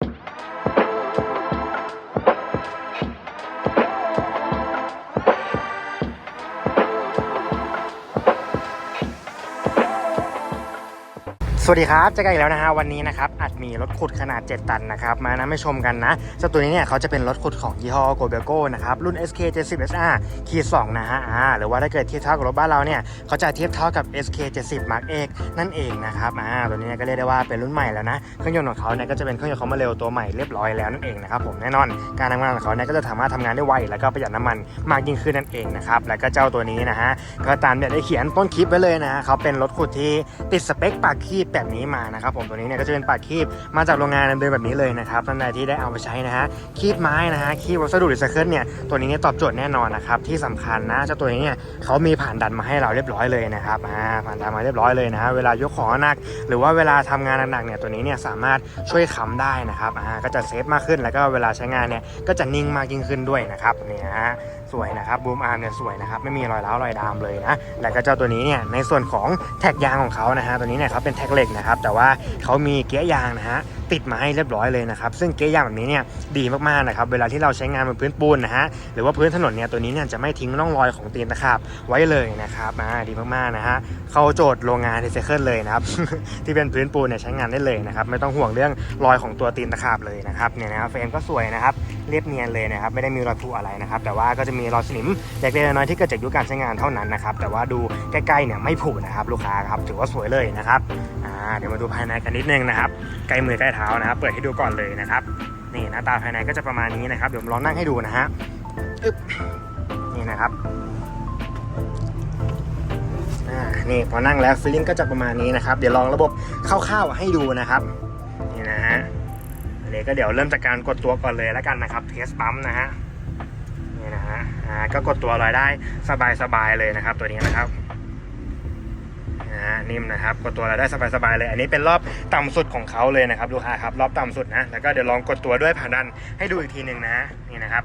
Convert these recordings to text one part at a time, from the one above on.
ส วัสดีครับเจอกันอีกแล้วนะฮะวันนี้นะครับอาจมีรถขุดขนาด 7 ตันนะครับมานะไม่ชมกันนะเจ้าตัวนี้เนี่ยเขาจะเป็นรถขุดของยี่ห้อโกเบโก้นะครับรุ่น SK 70 SR คีย์2นะฮะอ่าหรือว่าถ้าเกิดเทียบเท่ากับรถบ้านเราเนี่ยเขาจะเทียบเท่ากับ SK 70 Mark X นั่นเองนะครับอ่าตัวนี้ก็เรียกได้ว่าเป็นรุ่นใหม่แล้วนะเครื่องยนต์ของเขาเนี่ยก็จะเป็นเครื่องยนต์คอมมาเร็วตัวใหม่เรียบร้อยแล้วนั่นเองนะครับผมแน่นอนการทำงานของเขาเนี่ยก็จะสามารถทำงานได้ไวแล้วก็ประหยัดน้ำมันมากยิ่งขึ้นนั่นเองนะครับแล้วก็เจ้าตัวนี้นะฮะก็ตามเนี่ยได้เขียนต้นคลิปไว้เลยนะฮะเขาเป็นรถขุดที่ติดสเปคปากคีบแบบนี้มานะครับผมตัวนี้เนี่ยก็จะเป็นปากคีบมาจากโรงงานเดิมแบบนี้เลยนะครับท่านใดที่ได้เอาไปใช้นะฮะคีบไม้นะฮะคีบวัสดุรีไซเคิลเนี่ยตัวนี้เนี่ยตอบโจทย์แน่นอนนะครับที่สำคัญนะเจ้าตัวนี้เนี่ยเขามีผ่านดันมาให้เราเรียบร้อยเลยนะครับอ่าผ่านดันมาเรียบร้อยเลยนะฮะเวลายกของหนัก หรือว่าเวลาทำงานหนักๆเนี่ยตัวนี้เนี่ยสามารถช่วยค้ำได้นะครับอ่าก็จะเซฟมากขึ้นแล้วก็เวลาใช้งานเนี่ยก็จะนิ่งมากยิ่งขึ้นด้วยนะครับเนี่ยฮะ สวยนะครับบูมอาร์มเนี่ยสวยนะครับไม่มีรอยร้าวรอยดามเลยนะแล้วก็เจ้าตัวนี้เนี่ยในส่วนของแท็กยางของเขานะฮะตัวนี้เนี่ยเขาเป็นแท็กเหล็กนะครับแต่ว่าเขามีเกียร์ยางนะฮะติดมาให้เรียบร้อยเลยนะครับซึ่งเกียร์ยางแบบนี้เนี่ยดีมากๆนะครับเวลาที่เราใช้งานบนพื้นปูนนะฮะหรือว่าพื้นถนนเนี่ยตัวนี้เนี่ยจะไม่ทิ้งร่องรอยของตีนตะขาบไว้เลยนะครับอ่าดีมากๆนะฮะเข้าโจทย์โรงงานรีไซเคิลเลยนะครับที่เป็นพื้นปูนเนี่ยใช้งานได้เลยนะครับไม่ต้องห่วงเรื่องรอยของตัวตีนตะขาบเลยนะครับเนี่ยนะครับเฟรมก็สวยนะครับ เรียบเนียนเลยนะครับไม่ได้มีรอยผุอะไรนะครับแต่ว่าก็จะมีรอยสนิมเล็กๆน้อยๆที่เกิดจากยุคการใช้งานเท่านั้นนะครับแต่ว่าดูใกล้ๆเนี่ยไม่ผุนะครับลูกค้าครับถือว่าสวยเลยนะครับอ่าเดี๋ยวมาดูภายในกันนิดนึงนะครับใกล้มือใกล้เท้านะครับ เปิดให้ดูก่อนเลยนะครับนี่หน้าตาภายในก็จะประมาณนี้นะครับเดี๋ยวลองนั่งให้ดูนะฮะอึ๊บนี่นะครับนี่พอนั่งแล้วฟีลิ่งก็จะประมาณนี้นะครับ เดี๋ยวลองระบบคร่าวๆให้ดูนะครับ อันนี้ก็เดี๋ยวเริ่มจากการกดตัวก่อนเลยแล้วกันนะครับเทสปั๊มนะฮะนี่นะฮะอ่าก็กดตัวลอยได้สบายๆเลยนะครับ ตัวนี้นะครับนะนิ่มนะครับกดตัวลอยได้สบายๆเลย อันนี้เป็นรอบต่ำสุดของเขาเลยนะครับลูกค้าครับรอบต่ำสุดนะแล้วก็เดี๋ยวลองกดตัวด้วยผ่านดันให้ดูอีกทีหนึ่งนะนี่นะครับ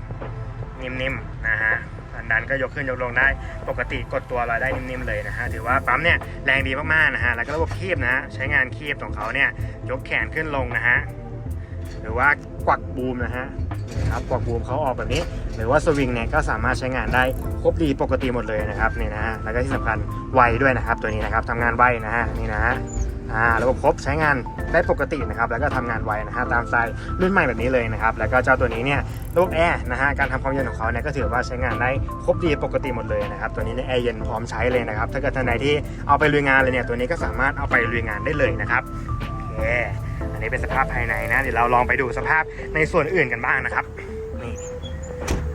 นิ่มๆนะฮะผ่านดันก็ยกขึ้นยกลงได้ปกติกดตัวเราได้นิ่มๆเลยนะฮะถือว่าปั๊มเนี่ยแรงดีมากๆนะฮะแล้วก็ระบบคีบนะฮะใช้งานคีบของเขาเนี่ยยกแขนขึ้นลงนะฮะ หรือว่ากวักบูมนะฮะนะครับกวักบูมเขาออกแบบนี้ หรือว่าสวิงเนี่ยก็สามารถใช้งานได้ครบดีปกติหมดเลยนะครับนี่นะฮะแล้วก็ที่สำคัญไวด้วยนะครับตัวนี้นะครับทำงานไวนะฮะนี่นะฮะอ่าระบบครบใช้งานได้ปกตินะครับแล้วก็ทำงานไวนะฮะตามสไตล์รุ่นใหม่แบบนี้เลยนะครับแล้วก็เจ้าตัวนี้เนี่ยระบบแอร์นะฮะการทำความเย็นของเขาเนี่ยก็ถือว่าใช้งานได้ครบดีปกติหมดเลยนะครับตัวนี้เนี่ยแอร์เย็นพร้อมใช้เลยนะครับถ้าเกิดท่านใดที่เอาไปลุยงานเลยเนี่ยตัวนี้ก็สามารถเอาไปลุยงานได้เลยนะครับโอเค อันนี้เป็นสภาพภายในนะ เดี๋ยวเราลองไปดูสภาพในส่วนอื่นกันบ้างนะครับนี่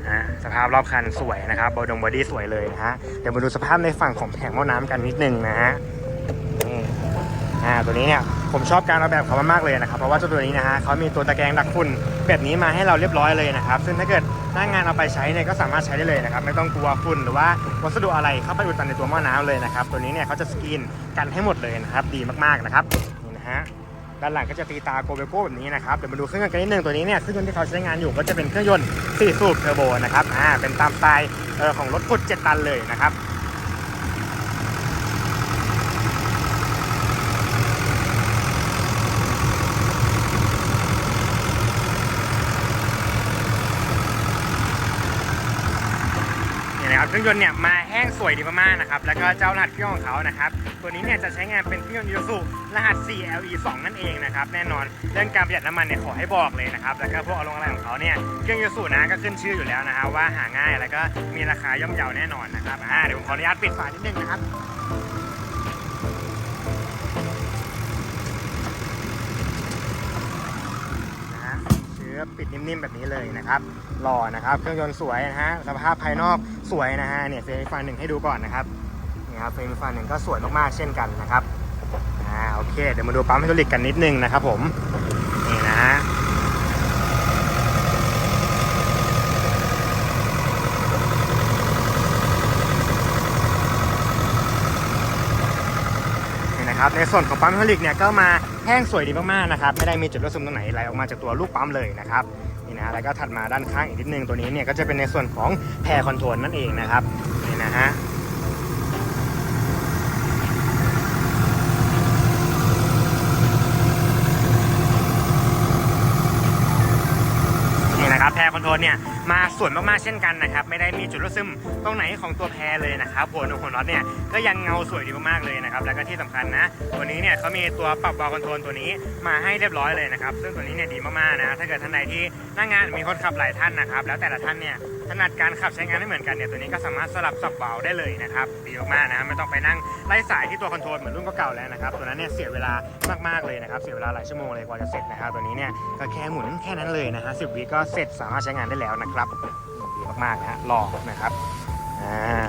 นะสภาพรอบคันสวยนะครับบอดงบอดี้สวยเลยนะฮะเดี๋ยวมาดูสภาพในฝั่งของแผงหม้อน้ำกันนิดนึงนะฮะนี่อ่าตัวนี้เนี่ยผมชอบการออกแบบเขามากๆเลยนะครับ เพราะว่าเจ้าตัวนี้นะฮะเขามีตัวตะแกรงดักฝุ่นแบบนี้มาให้เราเรียบร้อยเลยนะครับ ซึ่งถ้าเกิดหน้างงานเอาไปใช้เนี่ยก็สามารถใช้ได้เลยนะครับ ไม่ต้องกลัวฝุ่นหรือว่าวัสดุอะไรเข้าไปอุดตันในตัวหม้อน้ำเลยนะครับ ตัวนี้เนี่ยเขาจะสกรีนกันให้หมดเลยนะครับ ดีมากๆนะครับนี่นะฮะ ด้านหลังก็จะตีตาโกเบโก้แบบนี้นะครับ เดี๋ยวมาดูเครื่องยนต์กันนิดนึงตัวนี้เนี่ยเครื่องยนต์ที่เขาใช้งานอยู่ก็จะเป็นเครื่องยนต์4สูบเทอร์โบนะครับ อ่า เป็นตามสไตล์เออของรถขุด7ตันเลยนะครับ นี่นะครับ เครื่องยนต์เนี่ยมาแห้งสวยดีมากๆนะครับแล้วก็เจ้ารหัสเครื่องของเขานะครับตัวนี้เนี่ยจะใช้งานเป็นเครื่องยนต์ยูสุรหัส 4LE 2 นั่นเองนะครับแน่นอนเรื่องการประหยัดน้ำมันเนี่ยขอให้บอกเลยนะครับแล้วก็พวกอารมณ์อะไรของเขาเนี่ยเครื่องยูสุนะก็ขึ้นชื่ออยู่แล้วนะครับว่าหาง่ายแล้วก็มีราคาย่อมเยาแน่นอนนะครับอ่าเดี๋ยวผมขออนุญาตปิดฝานิดนึงนะครับ เชื้อปิดนิ่มๆแบบนี้เลยนะครับหล่อนะครับ เครื่องยนต์สวยนะฮะสภาพภายนอกสวยนะฮะเนี่ยเฟรมไฟหนึ่งให้ดูก่อนนะครับนี่ครับเฟรมไฟหนึ่งก็สวยมากๆเช่นกันนะครับอ่าโอเค เดี๋ยวมาดูปั๊มไฮดรอลิกกันนิดนึงนะครับผมนี่นะฮะนี่นะครับในส่วนของปั๊มไฮดรอลิกเนี่ยก็มา แห้งสวยดีมากๆนะครับไม่ได้มีจุดรั่วซึมตรงไหนไหลออกมาจากตัวลูกปั๊มเลยนะครับนี่นะแล้วก็ถัดมาด้านข้างอีกนิดนึงตัวนี้เนี่ยก็จะเป็นในส่วนของแพรคอนโทรลนั่นเองนะครับนี่นะฮะนี่นะครคอนโทรลเนี่ย มาส่วนมากๆเช่นกันนะครับ ไม่ได้มีจุดรั่วซึมตรงไหนของตัวแพรเลยนะครับหัวหนหัวน็อตเนี่ยก็ยังเงาสวยดีมากๆเลยนะครับแล้วก็ที่สำคัญนะ ตัวนี้เนี่ยเขามีตัวปรับวาล์วคอนโทรลตัวนี้มาให้เรียบร้อยเลยนะครับ ซึ่งตัวนี้เนี่ยดีมากๆนะถ้าเกิดท่านใดที่น้างงานมีคนขับหลายท่านนะครับ แล้วแต่ละท่านเนี่ยถนัดการขับใช้งานไม่เหมือนกันเนี่ยตัวนี้ก็สามารถสลับสับวาได้เลยนะครับดีมากๆนะไม่ต้องไปนั่งไล่สายที่ตัวคอนโทรลเหมือนรุ่นเก่าแล้วนะครับตัวนั้นเนี่ยเสียเวลามากๆเลยนะครับเสียเวลาหลายชั่วโมงเลยกว่าจะเสร็จนะครับตัวนี้เนี่ยก็แค่หมุนแค่นั้นเลยนะฮะสิวิก็เสร็จสามารถใช้งานได้แล้วนะครับดีมากๆนะฮะหล่อนะครับอ่า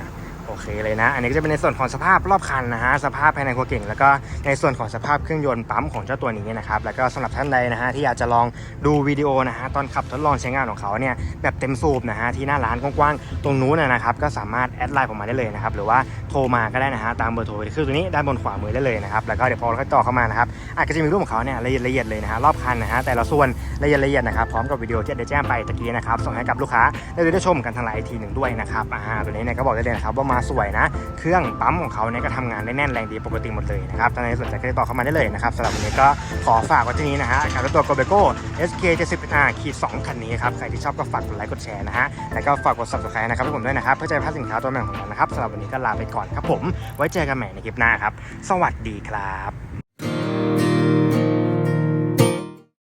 โอเคเลยนะ อันนี้ก็จะเป็นในส่วนของสภาพรอบคันนะฮะ สภาพภายในคัวเก่ง แล้วก็ในส่วนของสภาพเครื่องยนต์ปั๊มของเจ้าตัวนี้นะครับ แล้วก็สำหรับท่านใดนะฮะที่อยากจะลองดูวิดีโอนะฮะตอนขับทดลองใช้งานของเขาเนี่ยแบบเต็มสูบนะฮะที่หน้าร้านกว้างๆตรงนู้นนะครับก็สามารถแอดไลน์ผมมาได้เลยนะครับหรือว่าโทรมาก็ได้นะฮะตามเบอร์โทรที่ขึ้นตัวนี้ด้านบนขวามือได้เลยนะครับแล้วก็เดี๋ยวพอเราต่อเข้ามานะครับอาจจะมีรูปของเขาเนี่ยละเอียดละเอียดเลยนะฮะรอบคันนะฮะแต่ละส่วนละเอียดละเอียดนะครับพร้อมกับวิดีโอที่ได้แจ้งไปตะกี้นะครับส่งให้กับลูกค้าได้ได้ชมกันทางไลน์อีกทีหนึ่งด้วยนะครับอ่าตัวนี้เนี่ยก็บอกได้เลยนะครับว่ามาสวยนะ เครื่องปั๊มของเขาเนี่ยก็ทำงานได้แน่นแรงดีปกติหมดเลยนะครับถ้าในสนใจก็ติดต่อเข้ามาได้เลยนะครับสำหรับวันนี้ก็ขอฝากไว้ที่นี้นะฮะกับรถตัว g o b e c o SK 70 R ขีด2คันนี้ครับใครที่ชอบก็ฝากกดไลค์กดแชร์นะฮะแล้วก็ฝากกด subscribe นะครับให้ผมด้วยนะครับเพื่อจะพลาดสินค้าตัวใหม่ของเรานะครับสำหรับวันนี้ก็ลาไปก่อนครับผม ไว้เจอกันใหม่ในคลิปหน้าครับ สวัสดีครับ